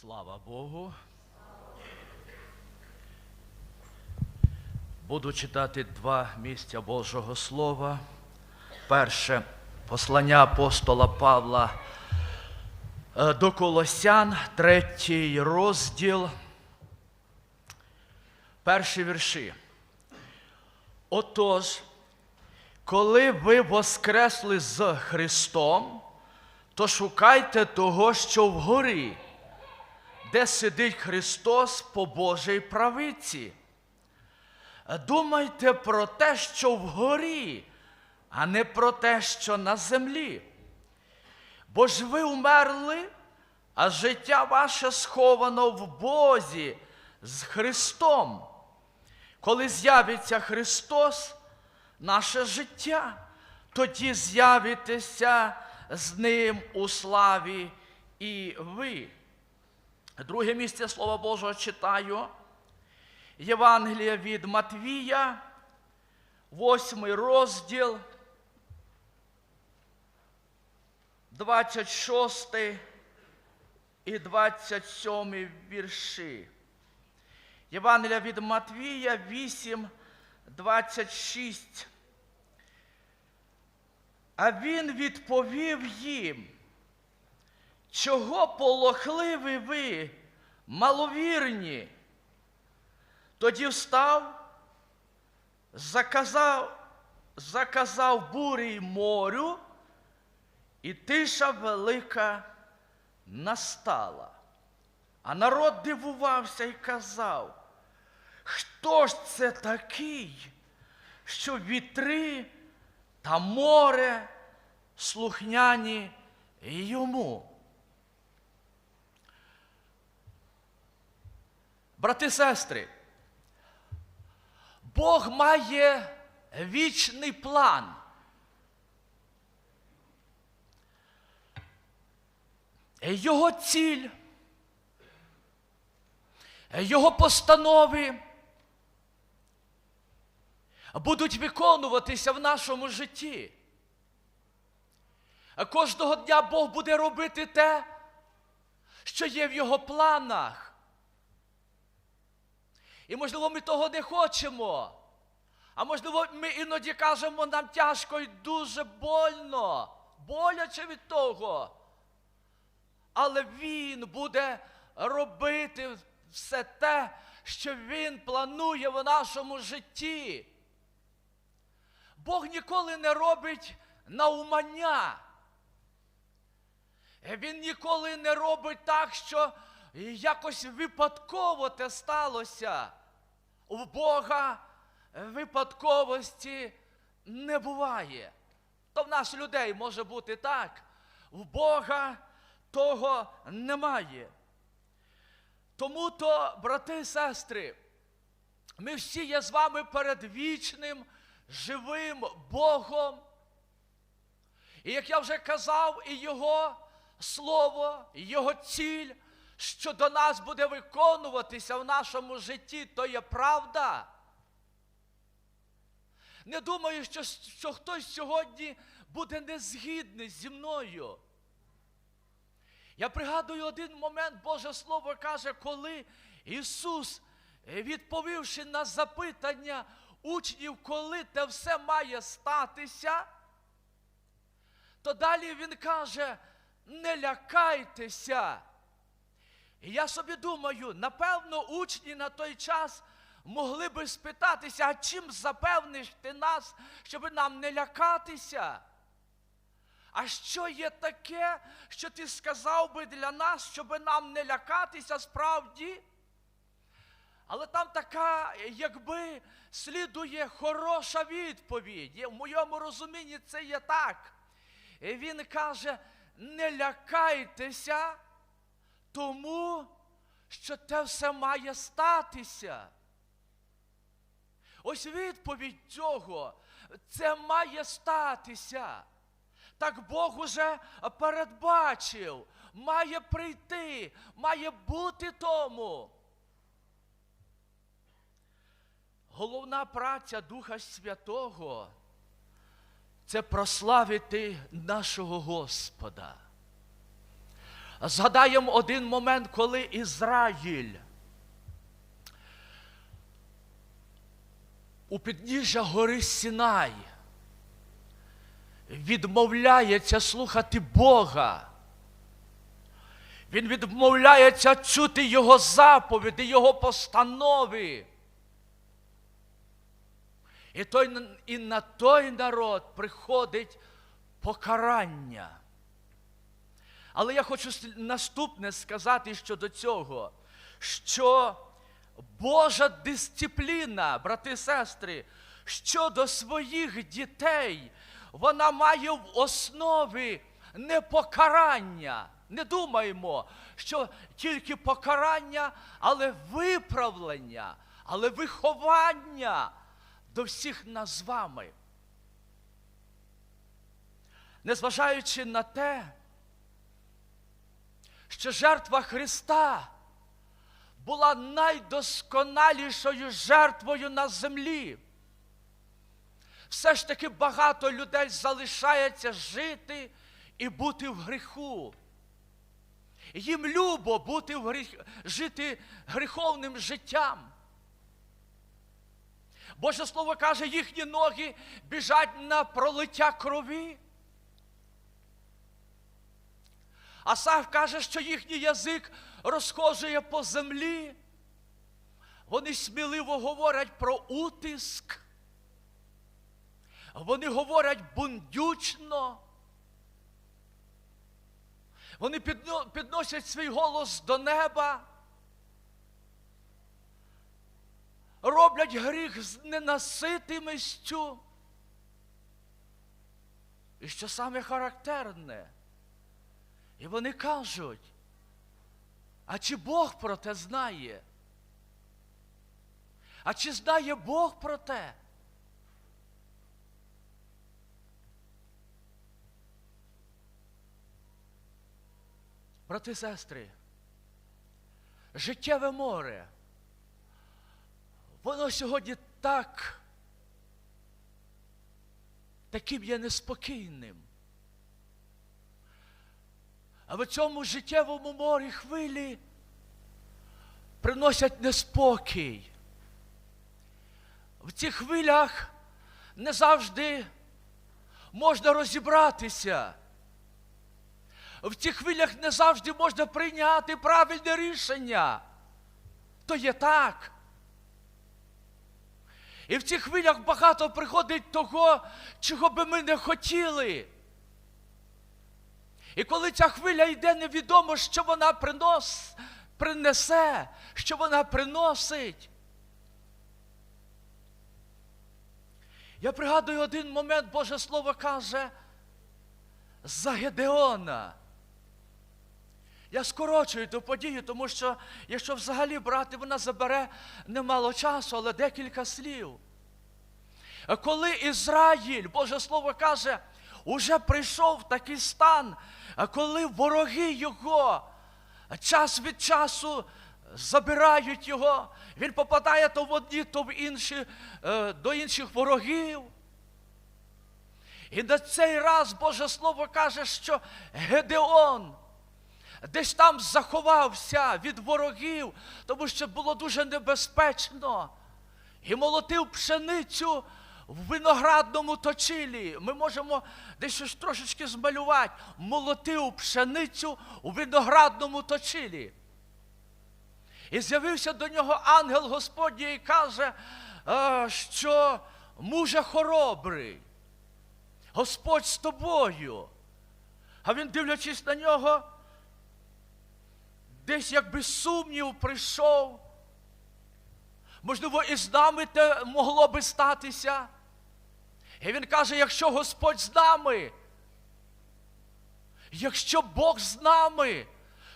Слава Богу. Буду читати два місця Божого Слова. Перше послання апостола Павла е, до Колосян, третій розділ, перші вірші. Отож, коли ви воскресли з Христом, то шукайте того, що вгорі, де сидить Христос по Божій правиці. Думайте про те, що вгорі, а не про те, що на землі. Бо ж ви умерли, а життя ваше сховано в Бозі з Христом. Коли з'явиться Христос, наше життя, тоді з'явитеся з Ним у славі і ви. Друге місце Слова Божого читаю. Євангелія від Матвія, восьмий розділ, 26 і 27 вірші. Євангелія від Матвія 8, 26. А він відповів їм, чого полохливі ви, маловірні? Тоді встав, заказав, заказав бурі й морю, і тиша велика настала. А народ дивувався і казав, хто ж це такий, що вітри та море слухняні йому? Брати сестри, Бог має вічний план. Його ціль, його постанови будуть виконуватися в нашому житті. Кожного дня Бог буде робити те, що є в його планах. І, можливо, ми того не хочемо. А можливо, ми іноді кажемо, нам тяжко і дуже больно, боляче від того. Але Він буде робити все те, що Він планує в нашому житті. Бог ніколи не робить наумання. Він ніколи не робить так, що якось випадково те сталося. У Бога випадковості не буває. То в нас людей може бути так, в Бога того немає. Тому то, брати і сестри, ми всі є з вами перед вічним, живим Богом. І як я вже казав, і Його слово, і Його ціль, що до нас буде виконуватися в нашому житті, то є правда. Не думаю, що, що хтось сьогодні буде незгідний зі мною. Я пригадую один момент, Боже Слово каже, коли Ісус, відповівши на запитання учнів, коли те все має статися, то далі Він каже, не лякайтеся. І я собі думаю, напевно, учні на той час могли би спитатися, а чим запевниш ти нас, щоб нам не лякатися? А що є таке, що ти сказав би для нас, щоб нам не лякатися справді? Але там така, якби слідує хороша відповідь. В моєму розумінні це є так. І Він каже: не лякайтеся, тому що те все має статися. Ось відповідь цього. Це має статися. Так Бог уже передбачив, має прийти, має бути тому. Головна праця Духа Святого це прославити нашого Господа. Згадаємо один момент, коли Ізраїль у підніжжя гори Сінай відмовляється слухати Бога. Він відмовляється чути Його заповіді, Його постанови. І, той, і на той народ приходить покарання. Але я хочу наступне сказати щодо цього, що Божа дисципліна, брати і сестри, щодо своїх дітей, вона має в основі не покарання. Не думаємо, що тільки покарання, але виправлення, але виховання до всіх нас з вами. Незважаючи на те, що жертва Христа була найдосконалішою жертвою на землі. Все ж таки багато людей залишається жити і бути в гріху. Їм любо бути в гріх... жити гріховним життям. Боже Слово каже, їхні ноги біжать на пролиття крові. Асаф каже, що їхній язик розхожує по землі. Вони сміливо говорять про утиск. Вони говорять бундючно. Вони підносять свій голос до неба. Роблять гріх з ненаситимістю. І що саме характерне, і вони кажуть, а чи Бог про те знає? А чи знає Бог про те? Брати сестри, життєве море, воно сьогодні так, таким є неспокійним. А в цьому життєвому морі хвилі приносять неспокій. В цих хвилях не завжди можна розібратися. В цих хвилях не завжди можна прийняти правильне рішення. То є так. І в цих хвилях багато приходить того, чого би ми не хотіли. І коли ця хвиля йде, невідомо, що вона принос, принесе, що вона приносить. Я пригадую один момент, Боже Слово каже, за Гедеона. Я скорочую ту подію, тому що, якщо взагалі брати, вона забере немало часу, але декілька слів. Коли Ізраїль, Боже Слово каже, уже прийшов такий стан, коли вороги його час від часу забирають його, він попадає то в одні, то в інші, е, до інших ворогів. І на цей раз Боже Слово каже, що Гедеон десь там заховався від ворогів, тому що було дуже небезпечно. І молотив пшеницю в виноградному точилі. Ми можемо десь щось трошечки змалювати. Молотив пшеницю у виноградному точилі. І з'явився до нього ангел Господній і каже, «Е, що муже хоробрий, Господь з тобою. А він, дивлячись на нього, десь якби сумнів прийшов. Можливо, і з нами те могло би статися. І він каже: якщо Господь з нами, якщо Бог з нами,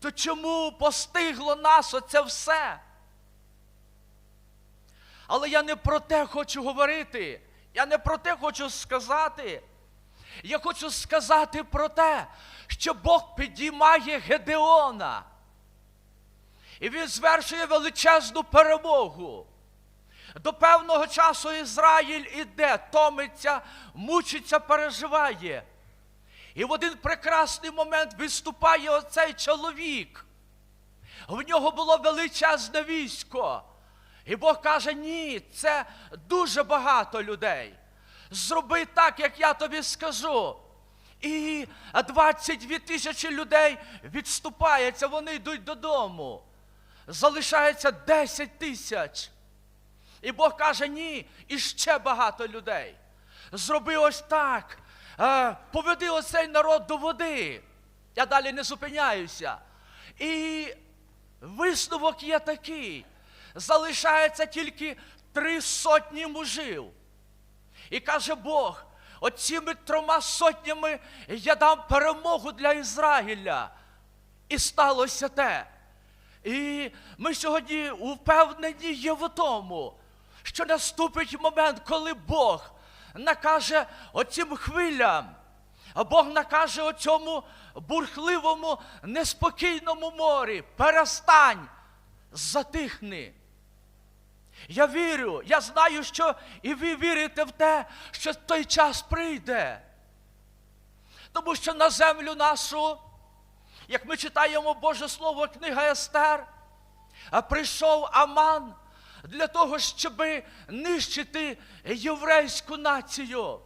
то чому постигло нас оце все? Але я не про те хочу говорити. Я не про те хочу сказати. Я хочу сказати про те, що Бог підіймає Гедеона. І він звершує величезну перемогу. До певного часу Ізраїль іде, томиться, мучиться, переживає. І в один прекрасний момент виступає оцей чоловік. В нього було величезне військо. І Бог каже: ні, це дуже багато людей. Зроби так, як я тобі скажу. І 22 тисячі людей відступається, вони йдуть додому. Залишається 10 тисяч. І Бог каже: ні, і ще багато людей. Зроби ось так. Е, поведи оцей народ до води. Я далі не зупиняюся. І висновок є такий: залишається тільки три сотні мужів. І каже Бог: оціми трьома сотнями я дам перемогу для Ізраїля. І сталося те. І ми сьогодні впевнені є в тому, що наступить момент, коли Бог накаже оцим хвилям, а Бог накаже оцьому бурхливому, неспокійному морі, перестань, затихни. Я вірю, я знаю, що і ви вірите в те, що той час прийде. Тому що на землю нашу, як ми читаємо Боже Слово, книга Естер, прийшов Аман для того, щоб нищити єврейську націю.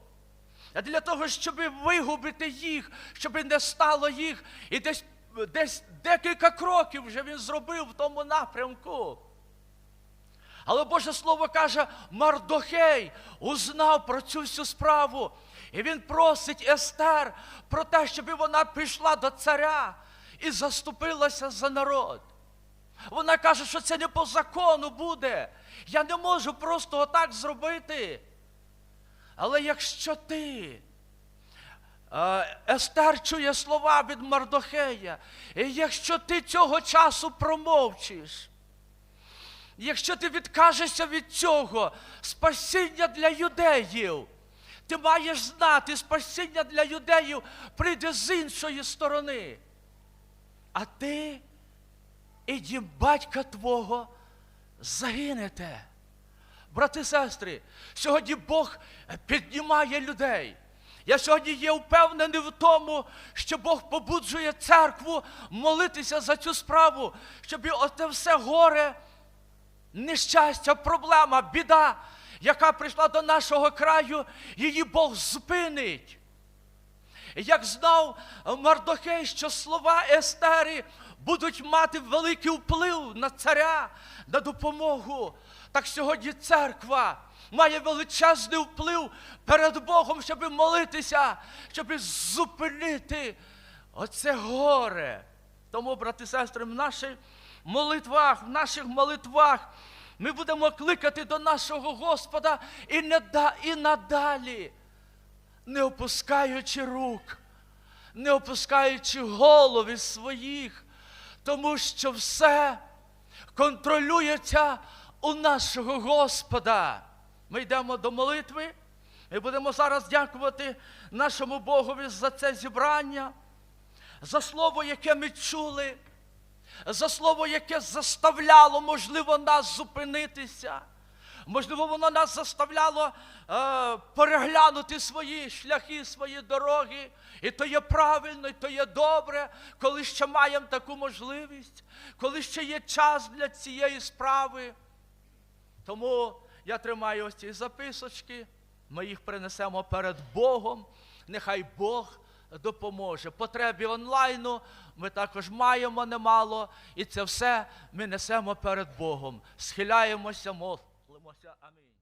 Для того, щоб вигубити їх, щоб не стало їх. І десь, десь декілька кроків вже він зробив в тому напрямку. Але Боже Слово каже, Мардохей узнав про цю всю справу. І він просить Естер про те, щоб вона пішла до царя і заступилася за народ. Вона каже, що це не по закону буде. Я не можу просто отак зробити. Але якщо ти, е, Естер чує слова від Мардохея, і якщо ти цього часу промовчиш, Якщо ти відкажешся від цього, спасіння для юдеїв, ти маєш знати, спасіння для юдеїв прийде з іншої сторони. А ти і дім батька твого загинете. Брати і сестри, сьогодні Бог піднімає людей. Я сьогодні є впевнений в тому, що Бог побуджує церкву молитися за цю справу, щоб оте все горе нещастя, проблема, біда, яка прийшла до нашого краю, її Бог зупинить. Як знав Мардохей, що слова Естери будуть мати великий вплив на царя, на допомогу, так сьогодні церква має величезний вплив перед Богом, щоб молитися, щоб зупинити оце горе. Тому, брати і сестри, в нашій молитвах, в наших молитвах ми будемо кликати до нашого Господа і, не да, і надалі, не опускаючи рук, не опускаючи голови своїх, тому що все контролюється у нашого Господа. Ми йдемо до молитви. і будемо зараз дякувати нашому Богові за це зібрання, за слово, яке ми чули за слово, яке заставляло, можливо, нас зупинитися. Можливо, воно нас заставляло е, переглянути свої шляхи, свої дороги. І то є правильно, і то є добре, коли ще маємо таку можливість, коли ще є час для цієї справи. Тому я тримаю ось ці записочки, ми їх принесемо перед Богом. Нехай Бог допоможе. Потребі онлайну ми також маємо немало, і це все ми несемо перед Богом. Схиляємося, 我是阿妹